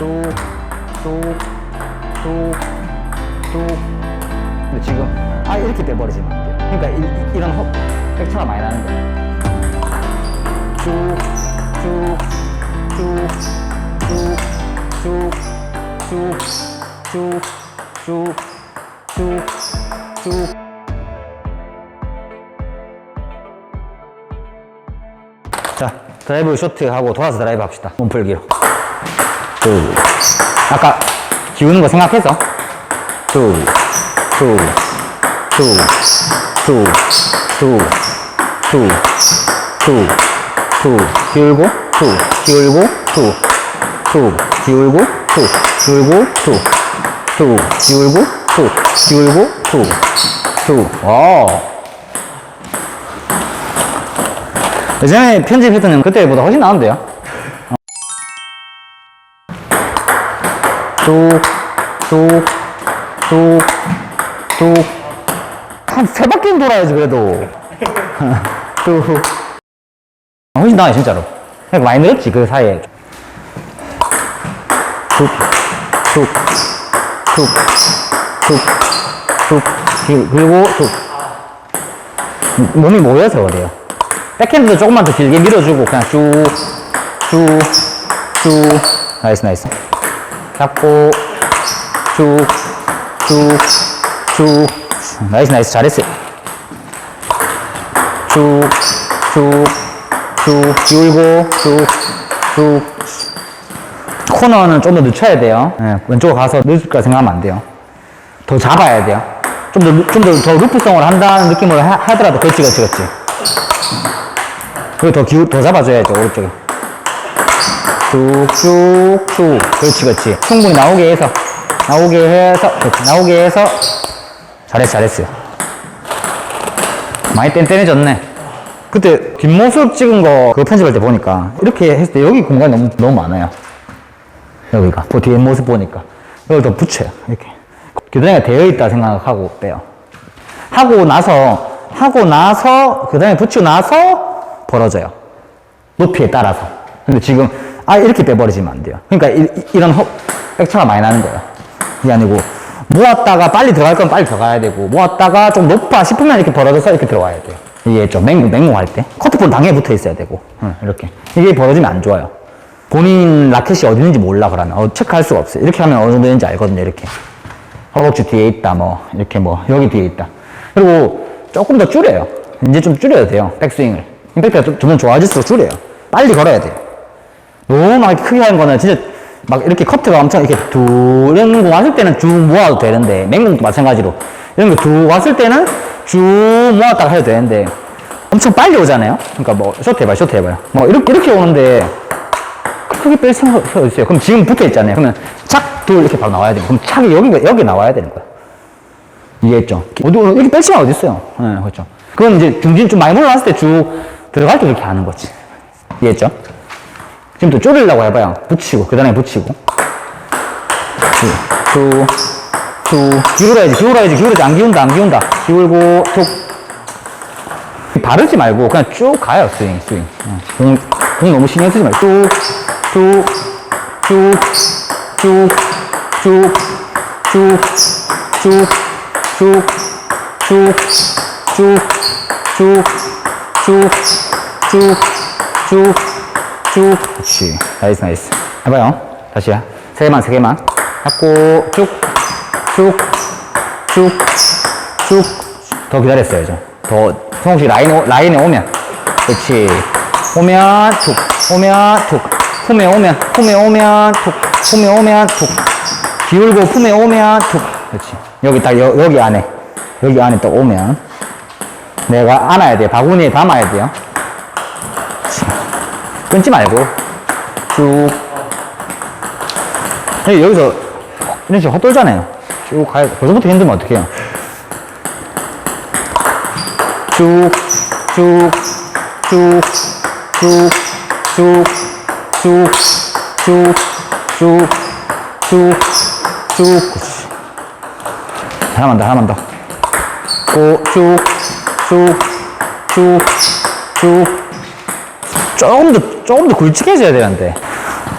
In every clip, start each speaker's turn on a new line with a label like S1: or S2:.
S1: 쭉. 근데 지금 아 이렇게 빼버리지면 안 돼요. 그러니까 이, 이, 런 허, 백차가 많이 나는 거예요. 쭉, 쭉, 쭉, 쭉, 쭉, 쭉, 쭉, 쭉, 쭉, 쭉. 자, 드라이브 쇼트 하고 돌아서 드라이브 합시다. 몸풀기로. 쭉. 아까 기우는 거 생각해서. 쭉, 쭉, 쭉, 쭉, 쭉, 쭉, 쭉, 쭉, 기울고, 쭉, 기울고, 쭉, 쭉, 기울고, 쭉, 기울고, 쭉, 쭉, 기울고, 쭉, 기울고, 쭉, 쭉. 와. 예전에 편집했던 그때보다 훨씬 나은데요? 쭉. 한세 바퀴는 돌아야지, 그래도. 쭉. 훨씬 나아요, 진짜로. 그러니까 많이 늘었지, 그 사이에. 기- 그리고 쭉. 몸이 모여서 그래요. 백핸드도 조금만 더 길게 밀어주고 그냥 쭉, 쭉, 쭉. 나이스, 나이스. 잡고 쭉, 쭉, 쭉. 나이스, 나이스. 잘했어요. 쭉, 쭉, 쭉. 기울고 쭉, 쭉. 코너는 좀 더 늦춰야 돼요. 예, 왼쪽으로 가서 늦을 거라 생각하면 안 돼요. 더 잡아야 돼요. 좀 더, 좀 더, 더 루프성을 한다는 느낌으로 하, 하더라도 그렇지, 그렇지, 그렇지. 그리고 더 기우, 더 잡아줘야죠, 오른쪽에. 쭉, 쭉, 쭉. 그렇지, 그렇지. 충분히 나오게 해서, 나오게 해서, 그렇지, 나오게 해서. 잘했어, 잘했어요. 많이 뗀뗀해졌네. 그때 뒷모습 찍은 거, 그거 편집할 때 보니까, 이렇게 했을 때 여기 공간이 너무, 너무 많아요. 여기가. 그 뒤에 모습 보니까. 이걸 더 붙여요, 이렇게. 교단이가 되어 있다 생각하고 빼요. 하고 나서, 하고 나서, 그 다음에 붙이고 나서 벌어져요. 높이에 따라서. 근데 지금, 아, 이렇게 빼버리시면 안 돼요. 그러니까 이, 런 허, 백차가 많이 나는 거예요. 이게 아니고, 모았다가 빨리 들어갈 건 빨리 들어가야 되고, 모았다가 좀 높아 싶으면 이렇게 벌어져서 이렇게 들어와야 돼요. 이게 좀 맹공, 맹공할 때. 커트볼 당에 붙어 있어야 되고, 응, 이렇게. 이게 벌어지면 안 좋아요. 본인 라켓이 어디 있는지 몰라, 그러면. 어, 체크할 수가 없어요. 이렇게 하면 어느 정도 되는지 알거든요, 이렇게. 허벅지 뒤에 있다, 뭐, 이렇게 뭐, 여기 뒤에 있다. 그리고 조금 더 줄여요. 이제 좀 줄여야 돼요, 백스윙을. 임팩트가 좀, 점점 좋아질수록 줄여요. 빨리 걸어야 돼요. 너무 막 크게 하는 거는 진짜 막 이렇게 커트가 엄청 이렇게 두, 이런 거 왔을 때는 쭉 모아도 되는데, 맹공도 마찬가지로. 이런 거 두 왔을 때는 쭉 모았다가 해도 되는데, 엄청 빨리 오잖아요? 그러니까 뭐, 쇼트 해봐요, 쇼트 해봐요. 뭐, 이렇게, 이렇게 오는데, 크게 뺄 생각이 있어요. 그럼 지금 붙어 있잖아요. 그러면 착, 둘 이렇게 바로 나와야 돼요. 그럼 착이 여기, 여기 나와야 되는 거야. 이해했죠? 어디, 이렇게 뺄 시간 어딨어요? 네, 그렇죠. 그건 이제 등진 좀 많이 올라왔을 때 쭉 들어갈 때 이렇게 하는 거지. 이해했죠? 지금 또 줄이려고 해봐요. 붙이고, 그 다음에 붙이고. 쭉, 쭉, 쭉. 기울어야지, 기울어야지, 기울어야지. 안 기운다, 안 기운다. 기울고, 툭. 바르지 말고 그냥 쭉 가요, 스윙, 스윙. 어, 공, 공 너무 신경 쓰지 말고 쭉, 쭉, 쭉, 쭉, 쭉, 쭉, 쭉, 쭉, 쭉, 쭉, 쭉, 쭉, 쭉, 쭉, 쭉. 그렇지. 나이스, 나이스. 해봐요. 다시야. 세 개만, 세 개만. 잡고 쭉, 쭉, 쭉, 쭉. 더 기다렸어야죠. 더, 성혹시 라인, 오- 라인에 오면. 그렇지. 오면, 툭. 오면, 툭. 품에 오면, 품에 오면, 툭. 품에 오면, 툭. 기울고 품에 오면, 툭. 그렇지. 여기 딱, 여, 여기 안에. 여기 안에 딱 오면. 내가 안아야 돼요. 바구니에 담아야 돼요. 그렇지. 끊지 말고. 쭉. 여기- 여기서, 이런 식으로 헛돌잖아요. 쭉 가야 돼. 벌써부터 힘들면 어떡해요. 쭉, 쭉, 쭉, 쭉, 쭉, 쭉, 쭉, 쭉, 쭉, 쭉. 그렇지. 하나만 더, 하나만 더. 고, 쭉, 쭉, 쭉, 쭉. 조금 더, 조금 더 굵직해져야 되는데.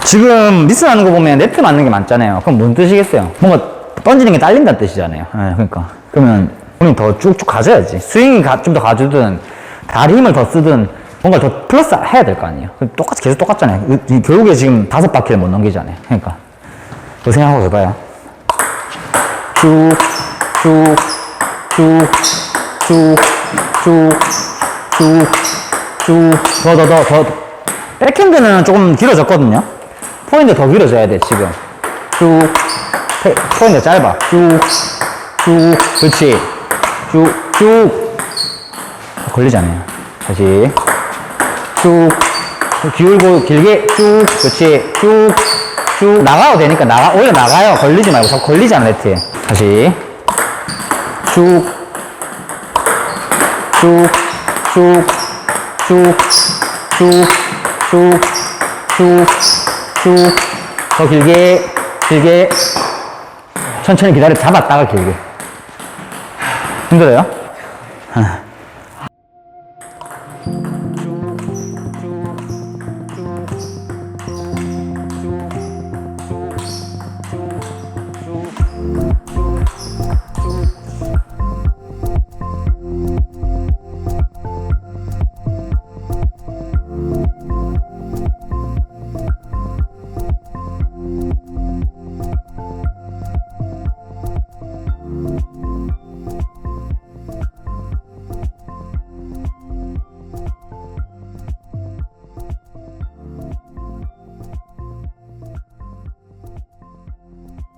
S1: 지금 미스 하는 거 보면 네트 맞는 게 많잖아요. 그럼 뭔 뜻이겠어요? 뭔가 던지는 게 딸린다는 뜻이잖아요. 예, 그러니까. 그러면 본인 더 쭉쭉 가져야지. 스윙이 좀 더 가주든, 다리 힘을 더 쓰든, 뭔가 더 플러스 해야 될 거 아니에요. 그럼 똑같이 계속 똑같잖아요. 결국에 지금 다섯 바퀴를 못 넘기잖아요. 그러니까. 그 생각하고 해봐요. 쭉, 쭉, 쭉, 쭉, 쭉, 쭉, 쭉, 더, 더, 더, 더. 백핸드는 조금 길어졌거든요. 포인트 더 길어져야 돼, 지금. 쭉, 페- 포인트 짧아. 쭉, 쭉, 그렇지. 쭉, 쭉. 걸리잖아요. 다시. 쭉, 기울고 길게 쭉, 그렇지. 쭉, 쭉. 나가도 되니까 나가, 오히려 나가요. 걸리지 말고. 자꾸 걸리잖아, 네트에. 다시. 쭉, 쭉, 쭉, 쭉, 쭉, 쭉, 쭉, 쭉. 더 길게, 길게. 천천히 기다려 잡았다가 길게. 힘들어요? 아,